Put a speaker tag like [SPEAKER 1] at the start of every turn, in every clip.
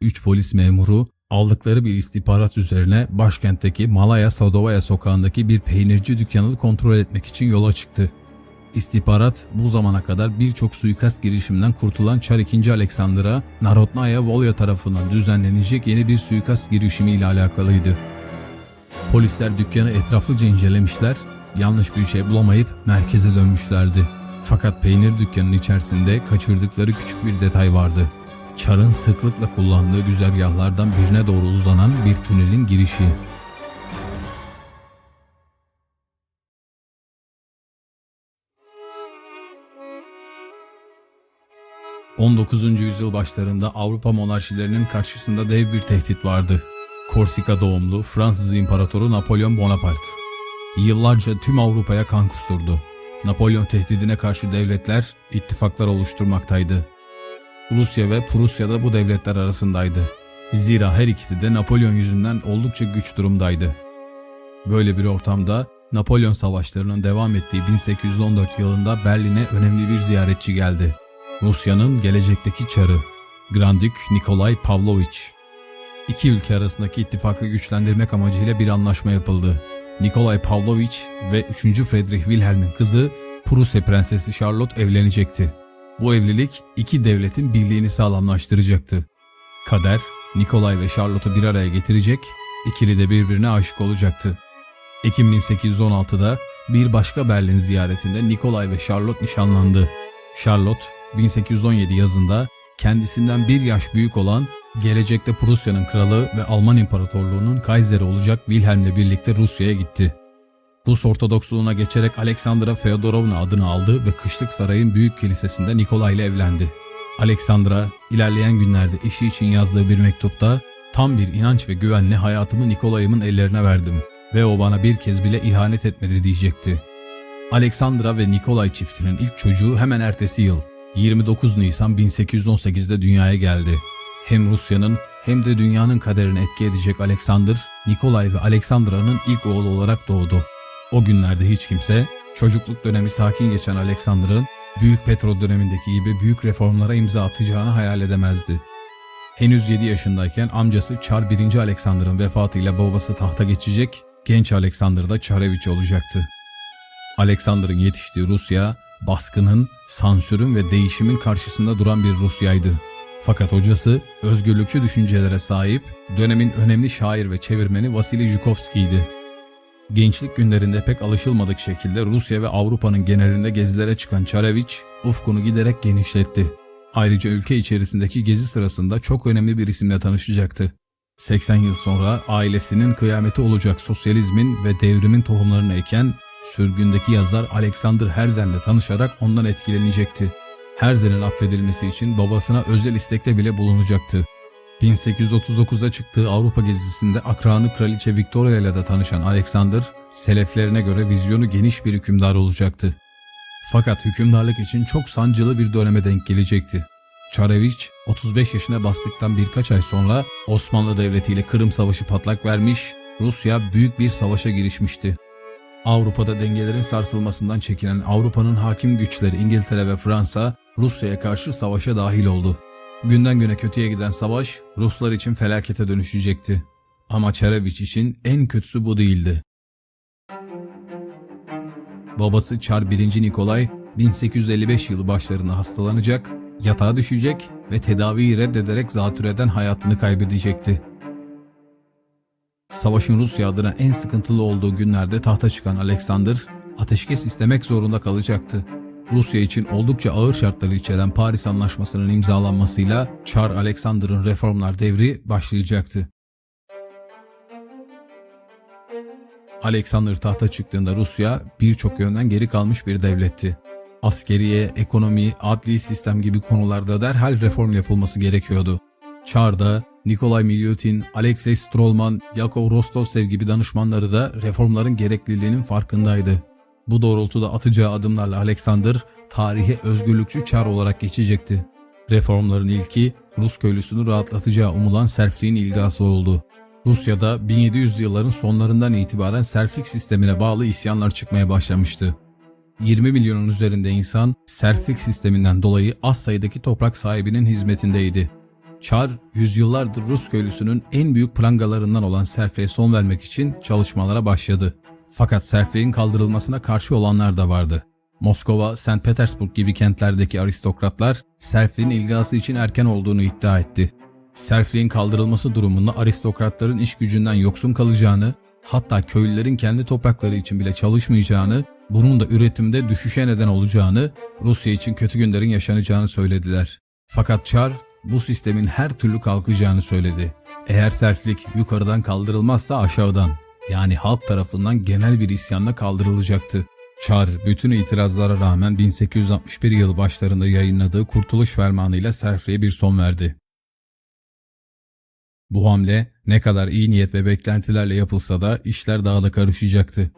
[SPEAKER 1] 3 polis memuru aldıkları bir istihbarat üzerine başkentteki Malaya Sadovaya sokağındaki bir peynirci dükkanını kontrol etmek için yola çıktı. İstihbarat bu zamana kadar birçok suikast girişiminden kurtulan Çar II. Aleksandr'a Narodnaya Volya tarafından düzenlenecek yeni bir suikast girişimi ile alakalıydı. Polisler dükkanı etraflıca incelemişler, yanlış bir şey bulamayıp merkeze dönmüşlerdi. Fakat peynir dükkanının içerisinde kaçırdıkları küçük bir detay vardı. Çar'ın sıklıkla kullandığı güzergahlardan birine doğru uzanan bir tünelin girişi. ...19. yüzyıl başlarında Avrupa monarşilerinin karşısında dev bir tehdit vardı. Korsika doğumlu Fransız İmparatoru Napolyon Bonaparte. Yıllarca tüm Avrupa'ya kan kusturdu. Napolyon tehdidine karşı devletler ittifaklar oluşturmaktaydı. Rusya ve Prusya da bu devletler arasındaydı. Zira her ikisi de Napolyon yüzünden oldukça güç durumdaydı. Böyle bir ortamda Napolyon savaşlarının devam ettiği 1814 yılında Berlin'e önemli bir ziyaretçi geldi. Rusya'nın gelecekteki çarı, Grandik Nikolay Pavlovich. İki ülke arasındaki ittifakı güçlendirmek amacıyla bir anlaşma yapıldı. Nikolay Pavlovich ve 3. Friedrich Wilhelm'in kızı Prusya Prensesi Charlotte evlenecekti. Bu evlilik iki devletin birliğini sağlamlaştıracaktı. Kader, Nikolay ve Charlotte'u bir araya getirecek, ikili de birbirine aşık olacaktı. Ekim 1816'da bir başka Berlin ziyaretinde Nikolay ve Charlotte nişanlandı. Charlotte, 1817 yazında kendisinden bir yaş büyük olan gelecekte Prusya'nın kralı ve Alman İmparatorluğu'nun Kaiseri olacak Wilhelm'le birlikte Rusya'ya gitti. Rus Ortodoksluğuna geçerek Aleksandra Feodorovna adını aldı ve Kışlık Saray'ın büyük kilisesinde Nikolay ile evlendi. Aleksandra ilerleyen günlerde eşi için yazdığı bir mektupta tam bir inanç ve güvenle hayatımı Nikolay'ımın ellerine verdim ve o bana bir kez bile ihanet etmedi diyecekti. Aleksandra ve Nikolay çiftinin ilk çocuğu hemen ertesi yıl 29 Nisan 1818'de dünyaya geldi. Hem Rusya'nın hem de dünyanın kaderini etki edecek Alexander, Nikolay ve Aleksandra'nın ilk oğlu olarak doğdu. O günlerde hiç kimse çocukluk dönemi sakin geçen Alexander'ın Büyük Petro dönemindeki gibi büyük reformlara imza atacağını hayal edemezdi. Henüz 7 yaşındayken amcası Çar 1. Alexander'ın vefatıyla babası tahta geçecek, genç Alexander da Çarevich olacaktı. Alexander'ın yetiştiği Rusya, baskının, sansürün ve değişimin karşısında duran bir Rusya'ydı. Fakat hocası özgürlükçü düşüncelere sahip dönemin önemli şair ve çevirmeni Vasily Zhukovski'ydi. Gençlik günlerinde pek alışılmadık şekilde Rusya ve Avrupa'nın genelinde gezilere çıkan Çarevich ufkunu giderek genişletti. Ayrıca ülke içerisindeki gezi sırasında çok önemli bir isimle tanışacaktı. 80 yıl sonra ailesinin kıyameti olacak sosyalizmin ve devrimin tohumlarını eken sürgündeki yazar Alexander Herzen'le tanışarak ondan etkilenecekti. Herzen'in affedilmesi için babasına özel istekte bile bulunacaktı. 1839'da çıktığı Avrupa gezisinde akranı Kraliçe Victoria ile de tanışan Alexander, seleflerine göre vizyonu geniş bir hükümdar olacaktı. Fakat hükümdarlık için çok sancılı bir döneme denk gelecekti. Çarevich 35 yaşına bastıktan birkaç ay sonra Osmanlı Devleti ile Kırım Savaşı patlak vermiş, Rusya büyük bir savaşa girişmişti. Avrupa'da dengelerin sarsılmasından çekinen Avrupa'nın hakim güçleri İngiltere ve Fransa Rusya'ya karşı savaşa dahil oldu. Günden güne kötüye giden savaş Ruslar için felakete dönüşecekti. Ama Çarevich için en kötüsü bu değildi. Babası Çar 1. Nikolay 1855 yılı başlarında hastalanacak, yatağa düşecek ve tedaviyi reddederek zatürreden hayatını kaybedecekti. Savaşın Rusya adına en sıkıntılı olduğu günlerde tahta çıkan Alexander, ateşkes istemek zorunda kalacaktı. Rusya için oldukça ağır şartları içeren Paris Anlaşması'nın imzalanmasıyla Çar Alexander'ın reformlar devri başlayacaktı. Alexander tahta çıktığında Rusya birçok yönden geri kalmış bir devletti. Askeriye, ekonomi, adli sistem gibi konularda derhal reform yapılması gerekiyordu. Çar'da Nikolay Milyutin, Alexey Strolman, Yakov Rostovsev gibi danışmanları da reformların gerekliliğinin farkındaydı. Bu doğrultuda atacağı adımlarla Alexander tarihe özgürlükçü çar olarak geçecekti. Reformların ilki Rus köylüsünü rahatlatacağı umulan serfliğin ilgası oldu. Rusya'da 1700 yılların sonlarından itibaren serflik sistemine bağlı isyanlar çıkmaya başlamıştı. 20 milyonun üzerinde insan serflik sisteminden dolayı az sayıdaki toprak sahibinin hizmetindeydi. Çar, yüzyıllardır Rus köylüsünün en büyük prangalarından olan serfliğe son vermek için çalışmalara başladı. Fakat serfliğin kaldırılmasına karşı olanlar da vardı. Moskova, St. Petersburg gibi kentlerdeki aristokratlar serfliğin ilgası için erken olduğunu iddia etti. Serfliğin kaldırılması durumunda aristokratların iş gücünden yoksun kalacağını, hatta köylülerin kendi toprakları için bile çalışmayacağını, bunun da üretimde düşüşe neden olacağını, Rusya için kötü günlerin yaşanacağını söylediler. Fakat Çar bu sistemin her türlü kalkacağını söyledi. Eğer serflik yukarıdan kaldırılmazsa aşağıdan, yani halk tarafından genel bir isyanla kaldırılacaktı. Çar bütün itirazlara rağmen 1861 yılı başlarında yayınladığı Kurtuluş Fermanı'yla serfliğe bir son verdi. Bu hamle ne kadar iyi niyet ve beklentilerle yapılsa da işler daha da karışacaktı.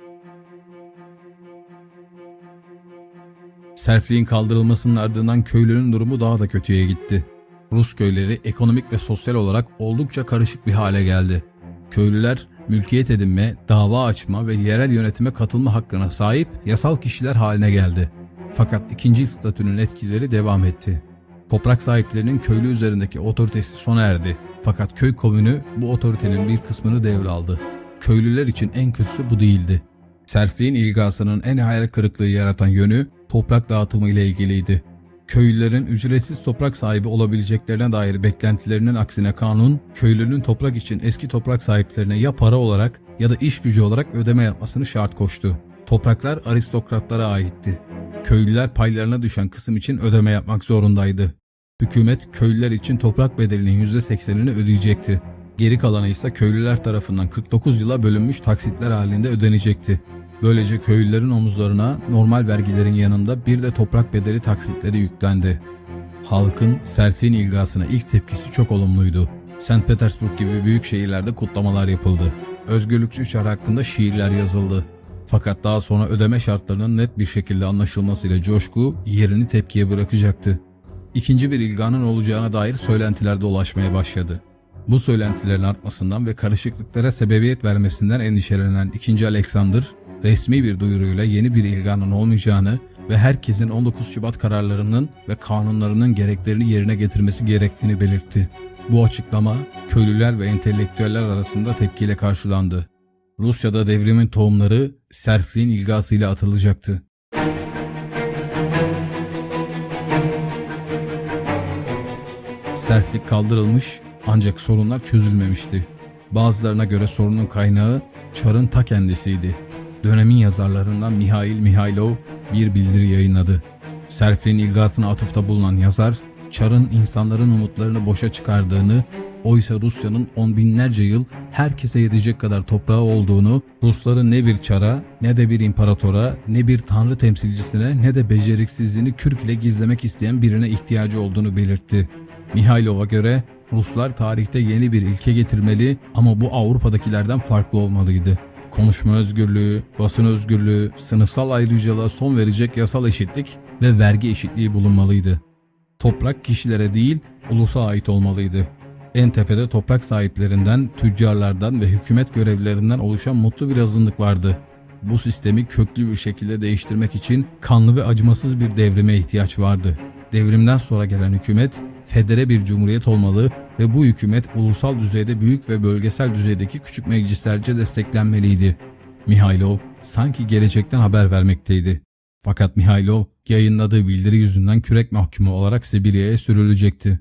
[SPEAKER 1] Serfliğin kaldırılmasının ardından köylünün durumu daha da kötüye gitti. Rus köyleri ekonomik ve sosyal olarak oldukça karışık bir hale geldi. Köylüler mülkiyet edinme, dava açma ve yerel yönetime katılma hakkına sahip yasal kişiler haline geldi. Fakat ikinci statünün etkileri devam etti. Toprak sahiplerinin köylü üzerindeki otoritesi sona erdi. Fakat köy komünü bu otoritenin bir kısmını devraldı. Köylüler için en kötüsü bu değildi. Serfliğin ilgasının en hayal kırıklığı yaratan yönü toprak dağıtımı ile ilgiliydi. Köylülerin ücretsiz toprak sahibi olabileceklerine dair beklentilerinin aksine kanun, köylünün toprak için eski toprak sahiplerine ya para olarak ya da iş gücü olarak ödeme yapmasını şart koştu. Topraklar aristokratlara aitti. Köylüler paylarına düşen kısım için ödeme yapmak zorundaydı. Hükümet köylüler için toprak bedelinin %80'ini ödeyecekti. Geri kalanı ise köylüler tarafından 49 yıla bölünmüş taksitler halinde ödenecekti. Böylece köylülerin omuzlarına normal vergilerin yanında bir de toprak bedeli taksitleri yüklendi. Halkın serfin ilgasına ilk tepkisi çok olumluydu. St. Petersburg gibi büyük şehirlerde kutlamalar yapıldı. Özgürlükçü Çar hakkında şiirler yazıldı. Fakat daha sonra ödeme şartlarının net bir şekilde anlaşılmasıyla coşku yerini tepkiye bırakacaktı. İkinci bir ilganın olacağına dair söylentiler dolaşmaya başladı. Bu söylentilerin artmasından ve karışıklıklara sebebiyet vermesinden endişelenen 2. Alexander, resmi bir duyuruyla yeni bir ilganın olmayacağını ve herkesin 19 Şubat kararlarının ve kanunlarının gereklerini yerine getirmesi gerektiğini belirtti. Bu açıklama köylüler ve entelektüeller arasında tepkiyle karşılandı. Rusya'da devrimin tohumları serfliğin ilgasıyla atılacaktı. Sertlik kaldırılmış ancak sorunlar çözülmemişti. Bazılarına göre sorunun kaynağı Çar'ın ta kendisiydi. Dönemin yazarlarından Mihail Mihailov bir bildiri yayınladı. Serfliğin ilgasına atıfta bulunan yazar, Çar'ın insanların umutlarını boşa çıkardığını, oysa Rusya'nın on binlerce yıl herkese yetecek kadar toprağı olduğunu, Rusların ne bir çara, ne de bir imparatora, ne bir tanrı temsilcisine, ne de beceriksizliğini kürk ile gizlemek isteyen birine ihtiyacı olduğunu belirtti. Mihailov'a göre Ruslar tarihte yeni bir ilke getirmeli ama bu Avrupa'dakilerden farklı olmalıydı. Konuşma özgürlüğü, basın özgürlüğü, sınıfsal ayrıcalığa son verecek yasal eşitlik ve vergi eşitliği bulunmalıydı. Toprak kişilere değil, ulusa ait olmalıydı. En tepede toprak sahiplerinden, tüccarlardan ve hükümet görevlilerinden oluşan mutlu bir azınlık vardı. Bu sistemi köklü bir şekilde değiştirmek için kanlı ve acımasız bir devrime ihtiyaç vardı. Devrimden sonra gelen hükümet federe bir cumhuriyet olmalı ve bu hükümet ulusal düzeyde büyük ve bölgesel düzeydeki küçük meclislerce desteklenmeliydi. Mihailov sanki gelecekten haber vermekteydi. Fakat Mihailov yayınladığı bildiri yüzünden kürek mahkumu olarak Sibirya'ya sürülecekti.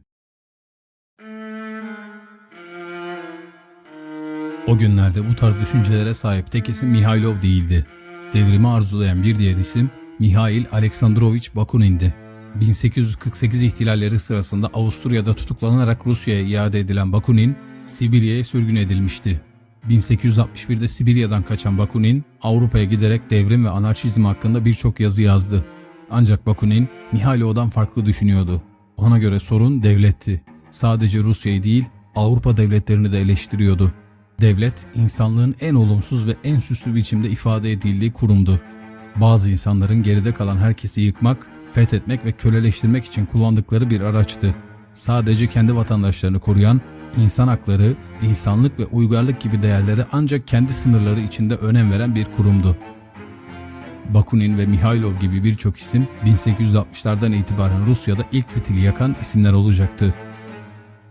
[SPEAKER 1] O günlerde bu tarz düşüncelere sahip tek isim Mihailov değildi. Devrimi arzulayan bir diğer isim Mihail Aleksandrovich Bakunin'di. 1848 ihtilalleri sırasında Avusturya'da tutuklanarak Rusya'ya iade edilen Bakunin, Sibirya'ya sürgün edilmişti. 1861'de Sibirya'dan kaçan Bakunin, Avrupa'ya giderek devrim ve anarşizm hakkında birçok yazı yazdı. Ancak Bakunin, Mihailov'dan farklı düşünüyordu. Ona göre sorun devletti. Sadece Rusya'yı değil, Avrupa devletlerini de eleştiriyordu. Devlet, insanlığın en olumsuz ve en süslü biçimde ifade edildiği kurumdu. Bazı insanların geride kalan herkesi yıkmak, fethetmek ve köleleştirmek için kullandıkları bir araçtı. Sadece kendi vatandaşlarını koruyan, insan hakları, insanlık ve uygarlık gibi değerlere ancak kendi sınırları içinde önem veren bir kurumdu. Bakunin ve Mihailov gibi birçok isim 1860'lardan itibaren Rusya'da ilk fitili yakan isimler olacaktı.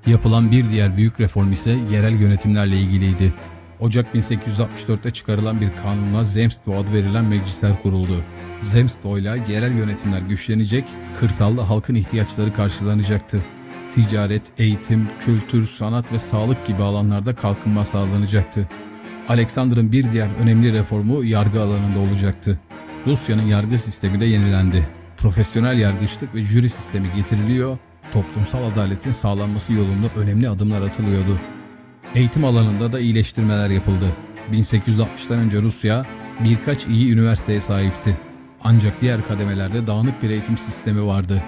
[SPEAKER 1] Yapılan bir diğer büyük reform ise yerel yönetimlerle ilgiliydi. Ocak 1864'te çıkarılan bir kanunla Zemstvo adı verilen meclisler kuruldu. Zemstvo ile yerel yönetimler güçlenecek, kırsalda halkın ihtiyaçları karşılanacaktı. Ticaret, eğitim, kültür, sanat ve sağlık gibi alanlarda kalkınma sağlanacaktı. Alexander'ın bir diğer önemli reformu yargı alanında olacaktı. Rusya'nın yargı sistemi de yenilendi. Profesyonel yargıçlık ve jüri sistemi getiriliyor, toplumsal adaletin sağlanması yolunda önemli adımlar atılıyordu. Eğitim alanında da iyileştirmeler yapıldı. 1860'tan önce Rusya birkaç iyi üniversiteye sahipti. Ancak diğer kademelerde dağınık bir eğitim sistemi vardı.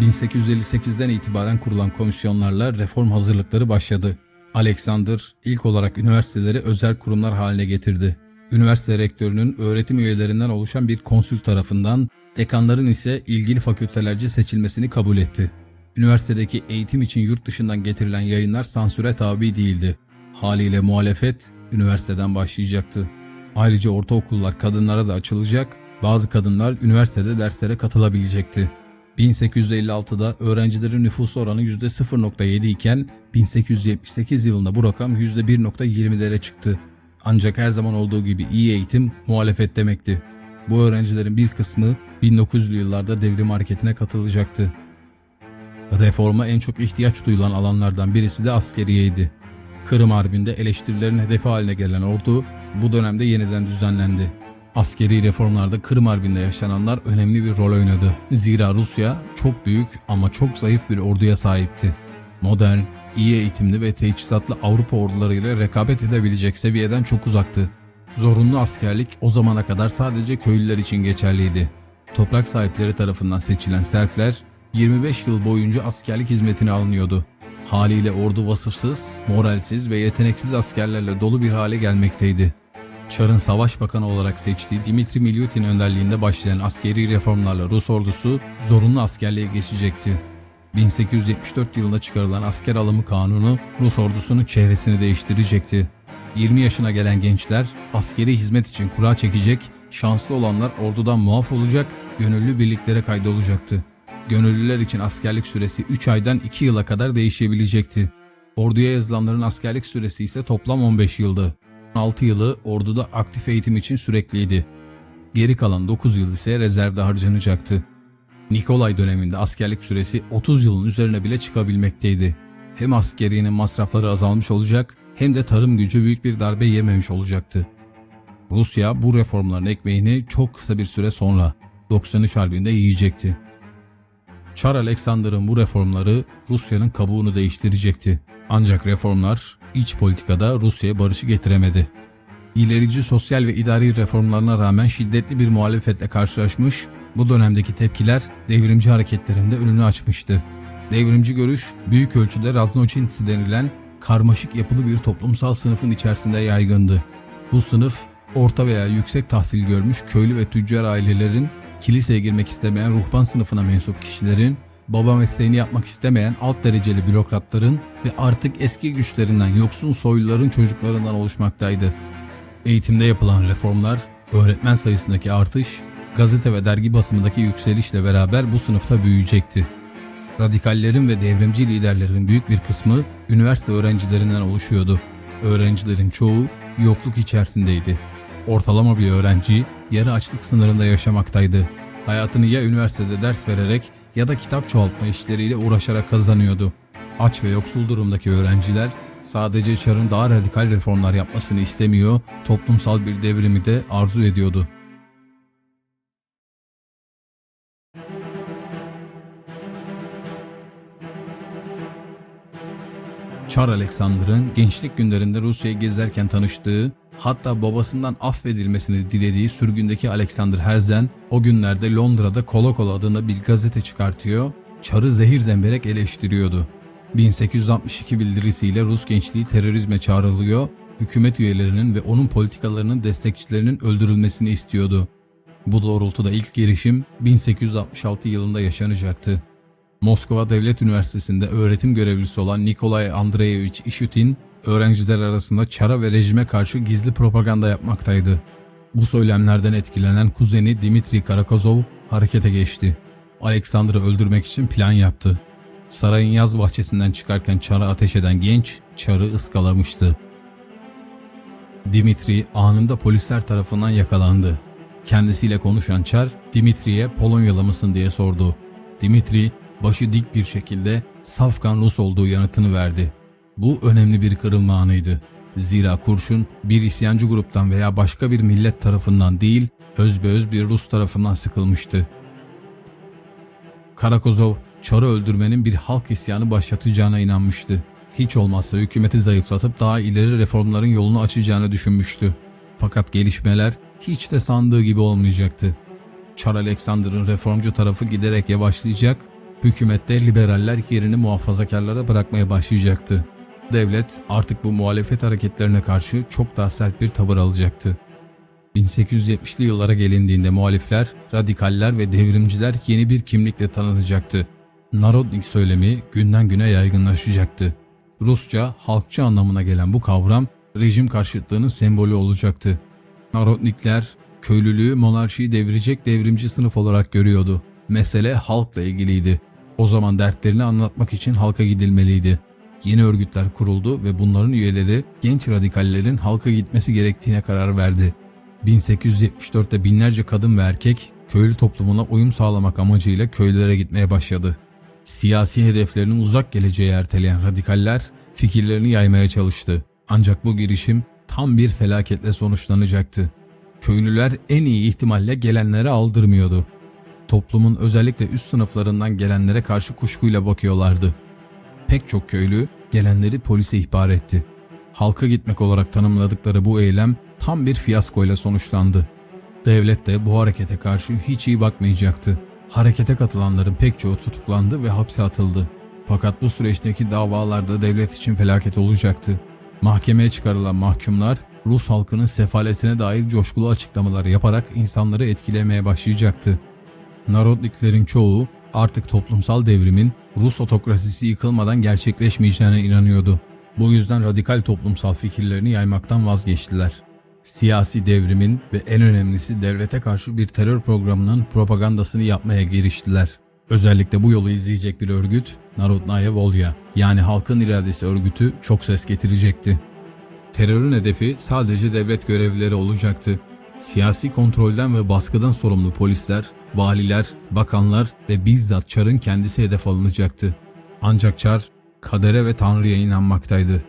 [SPEAKER 1] 1858'den itibaren kurulan komisyonlarla reform hazırlıkları başladı. Alexander ilk olarak üniversiteleri özel kurumlar haline getirdi. Üniversite rektörünün öğretim üyelerinden oluşan bir konsül tarafından, dekanların ise ilgili fakültelerce seçilmesini kabul etti. Üniversitedeki eğitim için yurt dışından getirilen yayınlar sansüre tabi değildi. Haliyle muhalefet üniversiteden başlayacaktı. Ayrıca ortaokullar kadınlara da açılacak, bazı kadınlar üniversitede derslere katılabilecekti. 1856'da öğrencilerin nüfus oranı %0.7 iken 1878 yılında bu rakam %1.20'lere çıktı. Ancak her zaman olduğu gibi iyi eğitim muhalefet demekti. Bu öğrencilerin bir kısmı 1900'lü yıllarda devrim hareketine katılacaktı. Reforma en çok ihtiyaç duyulan alanlardan birisi de askeriyeydi. Kırım Harbi'nde eleştirilerin hedefi haline gelen ordu bu dönemde yeniden düzenlendi. Askeri reformlarda Kırım Harbi'nde yaşananlar önemli bir rol oynadı. Zira Rusya çok büyük ama çok zayıf bir orduya sahipti. Modern, iyi eğitimli ve teçhizatlı Avrupa ordularıyla rekabet edebilecek seviyeden çok uzaktı. Zorunlu askerlik o zamana kadar sadece köylüler için geçerliydi. Toprak sahipleri tarafından seçilen serfler 25 yıl boyunca askerlik hizmetine alınıyordu. Haliyle ordu vasıfsız, moralsiz ve yeteneksiz askerlerle dolu bir hale gelmekteydi. Çar'ın savaş bakanı olarak seçtiği Dimitri Milyutin önderliğinde başlayan askeri reformlarla Rus ordusu zorunlu askerliğe geçecekti. 1874 yılında çıkarılan asker alımı kanunu Rus ordusunun çehresini değiştirecekti. 20 yaşına gelen gençler askeri hizmet için kura çekecek, şanslı olanlar ordudan muaf olacak, gönüllü birliklere kaydolacaktı. Gönüllüler için askerlik süresi 3 aydan 2 yıla kadar değişebilecekti. Orduya yazılanların askerlik süresi ise toplam 15 yıldı. 6 yılı orduda aktif eğitim için sürekliydi. Geri kalan 9 yıl ise rezervde harcanacaktı. Nikolay döneminde askerlik süresi 30 yılın üzerine bile çıkabilmekteydi. Hem askeriyenin masrafları azalmış olacak hem de tarım gücü büyük bir darbe yememiş olacaktı. Rusya bu reformların ekmeğini çok kısa bir süre sonra 93 Harbi'nde yiyecekti. Çar Alexander'ın bu reformları Rusya'nın kabuğunu değiştirecekti. Ancak reformlar iç politikada Rusya'ya barışı getiremedi. İlerici sosyal ve idari reformlarına rağmen şiddetli bir muhalefetle karşılaşmış, bu dönemdeki tepkiler devrimci hareketlerinde önünü açmıştı. Devrimci görüş büyük ölçüde Raznochinsi denilen karmaşık yapılı bir toplumsal sınıfın içerisinde yaygındı. Bu sınıf orta veya yüksek tahsil görmüş köylü ve tüccar ailelerin, kiliseye girmek istemeyen ruhban sınıfına mensup kişilerin, baba mesleğini yapmak istemeyen alt dereceli bürokratların ve artık eski güçlerinden yoksun soyluların çocuklarından oluşmaktaydı. Eğitimde yapılan reformlar, öğretmen sayısındaki artış, gazete ve dergi basımındaki yükselişle beraber bu sınıfta büyüyecekti. Radikallerin ve devrimci liderlerin büyük bir kısmı üniversite öğrencilerinden oluşuyordu. Öğrencilerin çoğu yokluk içerisindeydi. Ortalama bir öğrenci yarı açlık sınırında yaşamaktaydı. Hayatını ya üniversitede ders vererek ya da kitap çoğaltma işleriyle uğraşarak kazanıyordu. Aç ve yoksul durumdaki öğrenciler sadece Çar'ın daha radikal reformlar yapmasını istemiyor, toplumsal bir devrimi de arzu ediyordu. Çar Alexander'ın gençlik günlerinde Rusya'yı gezerken tanıştığı, hatta babasından affedilmesini dilediği sürgündeki Alexander Herzen, o günlerde Londra'da Kolokol adında bir gazete çıkartıyor, Çar'ı zehir zemberek eleştiriyordu. 1862 bildirisiyle Rus gençliği terörizme çağrılıyor, hükümet üyelerinin ve onun politikalarının destekçilerinin öldürülmesini istiyordu. Bu doğrultuda ilk girişim 1866 yılında yaşanacaktı. Moskova Devlet Üniversitesi'nde öğretim görevlisi olan Nikolay Andreyevich Ishutin, öğrenciler arasında çara ve rejime karşı gizli propaganda yapmaktaydı. Bu söylemlerden etkilenen kuzeni Dimitri Karakozov harekete geçti. Alexander'ı öldürmek için plan yaptı. Sarayın yaz bahçesinden çıkarken Çar'a ateş eden genç Çar'ı ıskalamıştı. Dimitri anında polisler tarafından yakalandı. Kendisiyle konuşan Çar, Dimitri'ye Polonyalı mısın diye sordu. Dimitri, başı dik bir şekilde safkan Rus olduğu yanıtını verdi. Bu önemli bir kırılma anıydı. Zira kurşun bir isyancı gruptan veya başka bir millet tarafından değil, özbeöz bir Rus tarafından sıkılmıştı. Karakozov, Çar'ı öldürmenin bir halk isyanı başlatacağına inanmıştı. Hiç olmazsa hükümeti zayıflatıp daha ileri reformların yolunu açacağını düşünmüştü. Fakat gelişmeler hiç de sandığı gibi olmayacaktı. Çar Alexander'ın reformcu tarafı giderek yavaşlayacak, hükümette liberaller yerini muhafazakarlara bırakmaya başlayacaktı. Devlet artık bu muhalefet hareketlerine karşı çok daha sert bir tavır alacaktı. 1870'li yıllara gelindiğinde muhalifler, radikaller ve devrimciler yeni bir kimlikle tanınacaktı. Narodnik söylemi günden güne yaygınlaşacaktı. Rusça halkçı anlamına gelen bu kavram rejim karşıtlığının sembolü olacaktı. Narodnikler köylülüğü monarşiyi devirecek devrimci sınıf olarak görüyordu. Mesele halkla ilgiliydi. O zaman dertlerini anlatmak için halka gidilmeliydi. Yeni örgütler kuruldu ve bunların üyeleri genç radikallerin halka gitmesi gerektiğine karar verdi. 1874'te binlerce kadın ve erkek köylü toplumuna uyum sağlamak amacıyla köylere gitmeye başladı. Siyasi hedeflerinin uzak geleceği erteleyen radikaller fikirlerini yaymaya çalıştı. Ancak bu girişim tam bir felaketle sonuçlanacaktı. Köylüler en iyi ihtimalle gelenlere aldırmıyordu. Toplumun özellikle üst sınıflarından gelenlere karşı kuşkuyla bakıyorlardı. Pek çok köylü gelenleri polise ihbar etti. Halka gitmek olarak tanımladıkları bu eylem tam bir fiyaskoyla sonuçlandı. Devlet de bu harekete karşı hiç iyi bakmayacaktı. Harekete katılanların pek çoğu tutuklandı ve hapse atıldı. Fakat bu süreçteki davalarda devlet için felaket olacaktı. Mahkemeye çıkarılan mahkumlar Rus halkının sefaletine dair coşkulu açıklamalar yaparak insanları etkilemeye başlayacaktı. Narodniklerin çoğu artık toplumsal devrimin Rus otokrasisi yıkılmadan gerçekleşmeyeceğine inanıyordu. Bu yüzden radikal toplumsal fikirlerini yaymaktan vazgeçtiler. Siyasi devrimin ve en önemlisi devlete karşı bir terör programının propagandasını yapmaya giriştiler. Özellikle bu yolu izleyecek bir örgüt Narodnaya Volya yani Halkın İradesi Örgütü çok ses getirecekti. Terörün hedefi sadece devlet görevlileri olacaktı. Siyasi kontrolden ve baskıdan sorumlu polisler, valiler, bakanlar ve bizzat Çar'ın kendisi hedef alınacaktı. Ancak Çar kadere ve Tanrı'ya inanmaktaydı.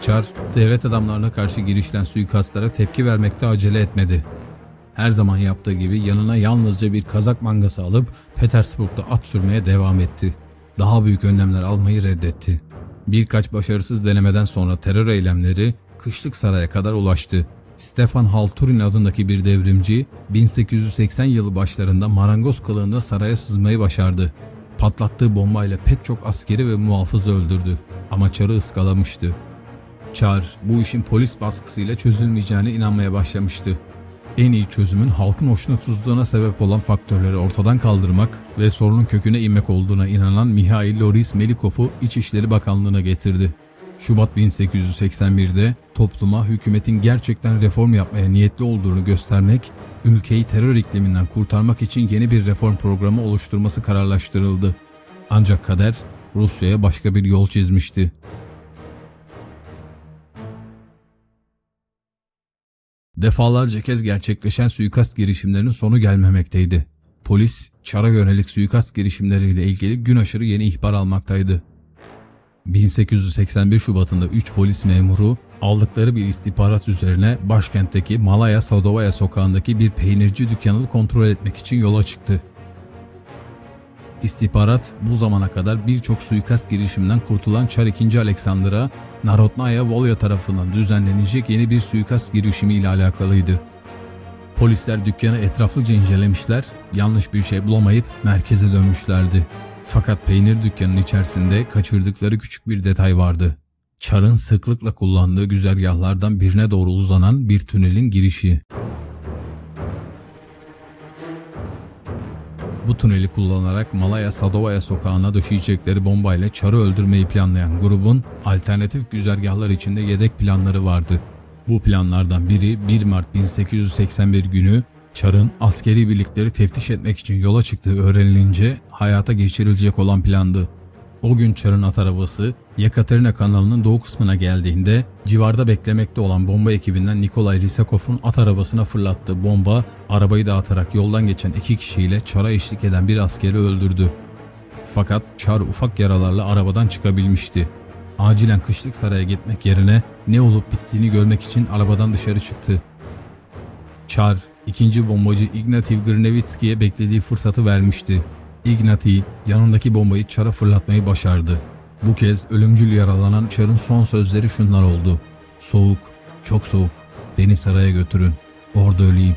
[SPEAKER 1] Çar, devlet adamlarına karşı girişilen suikastlara tepki vermekte acele etmedi. Her zaman yaptığı gibi yanına yalnızca bir kazak mangası alıp Petersburg'da at sürmeye devam etti. Daha büyük önlemler almayı reddetti. Birkaç başarısız denemeden sonra terör eylemleri Kışlık Saray'a kadar ulaştı. Stefan Halturin adındaki bir devrimci 1880 yılı başlarında marangoz kılığında saraya sızmayı başardı. Patlattığı bombayla pek çok askeri ve muhafızı öldürdü ama Çar'ı ıskalamıştı. Çar bu işin polis baskısıyla çözülmeyeceğine inanmaya başlamıştı. En iyi çözümün halkın hoşnutsuzluğuna sebep olan faktörleri ortadan kaldırmak ve sorunun köküne inmek olduğuna inanan Mihail Loris Melikov'u İçişleri Bakanlığı'na getirdi. Şubat 1881'de topluma hükümetin gerçekten reform yapmaya niyetli olduğunu göstermek, ülkeyi terör ikliminden kurtarmak için yeni bir reform programı oluşturması kararlaştırıldı. Ancak kader Rusya'ya başka bir yol çizmişti. Defalarca kez gerçekleşen suikast girişimlerinin sonu gelmemekteydi. Polis, Çar'a yönelik suikast girişimleriyle ilgili gün aşırı yeni ihbar almaktaydı. 1881 Şubat'ında 3 polis memuru aldıkları bir istihbarat üzerine başkentteki Malaya Sadovaya sokağındaki bir peynirci dükkanını kontrol etmek için yola çıktı. İstihbarat bu zamana kadar birçok suikast girişiminden kurtulan Çar II. Alexander'a Narodnaya Volya tarafından düzenlenecek yeni bir suikast girişimi ile alakalıydı. Polisler dükkanı etraflıca incelemişler, yanlış bir şey bulamayıp merkeze dönmüşlerdi. Fakat peynir dükkanının içerisinde kaçırdıkları küçük bir detay vardı. Çar'ın sıklıkla kullandığı güzergahlardan birine doğru uzanan bir tünelin girişi. Bu tüneli kullanarak Malaya Sadovaya sokağına döşeyecekleri bombayla Çar'ı öldürmeyi planlayan grubun alternatif güzergahlar içinde yedek planları vardı. Bu planlardan biri 1 Mart 1881 günü Çar'ın askeri birlikleri teftiş etmek için yola çıktığı öğrenilince hayata geçirilecek olan plandı. O gün Çar'ın at arabası Yekaterina kanalının doğu kısmına geldiğinde civarda beklemekte olan bomba ekibinden Nikolay Risakov'un at arabasına fırlattığı bomba arabayı dağıtarak yoldan geçen iki kişiyle Çar'a eşlik eden bir askeri öldürdü. Fakat Çar ufak yaralarla arabadan çıkabilmişti. Acilen kışlık saraya gitmek yerine ne olup bittiğini görmek için arabadan dışarı çıktı. Çar, ikinci bombacı Ignatiy Grnevitski'ye beklediği fırsatı vermişti. Ignatiy, yanındaki bombayı Çar'a fırlatmayı başardı. Bu kez ölümcül yaralanan Çar'ın son sözleri şunlar oldu. Soğuk, çok soğuk. Beni saraya götürün. Orada öleyim.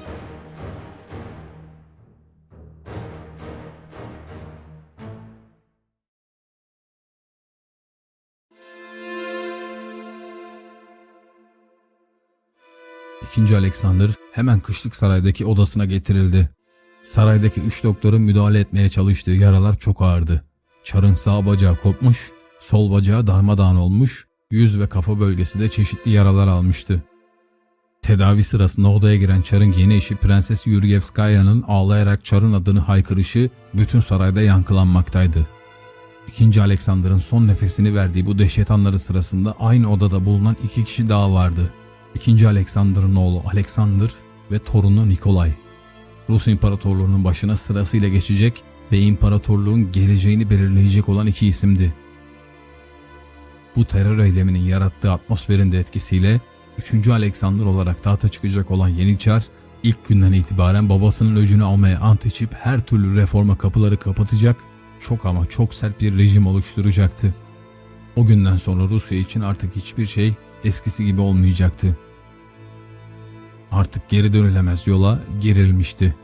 [SPEAKER 1] İkinci Alexander hemen kışlık saraydaki odasına getirildi. Saraydaki üç doktorun müdahale etmeye çalıştığı yaralar çok ağırdı. Çar'ın sağ bacağı kopmuş, sol bacağı darmadağın olmuş, yüz ve kafa bölgesi de çeşitli yaralar almıştı. Tedavi sırasında odaya giren Çar'ın yeni eşi Prenses Yurgevskaya'nın ağlayarak Çar'ın adını haykırışı bütün sarayda yankılanmaktaydı. İkinci Alexander'ın son nefesini verdiği bu dehşet anları sırasında aynı odada bulunan iki kişi daha vardı. İkinci Alexander'ın oğlu Alexander ve torunu Nikolay. Rus İmparatorluğu'nun başına sırasıyla geçecek ve imparatorluğun geleceğini belirleyecek olan iki isimdi. Bu terör eyleminin yarattığı atmosferin de etkisiyle 3. Alexander olarak tahta çıkacak olan yeni çar ilk günden itibaren babasının öcünü almaya ant içip her türlü reforma kapıları kapatacak, çok ama çok sert bir rejim oluşturacaktı. O günden sonra Rusya için artık hiçbir şey eskisi gibi olmayacaktı. Artık geri dönülemez yola girilmişti.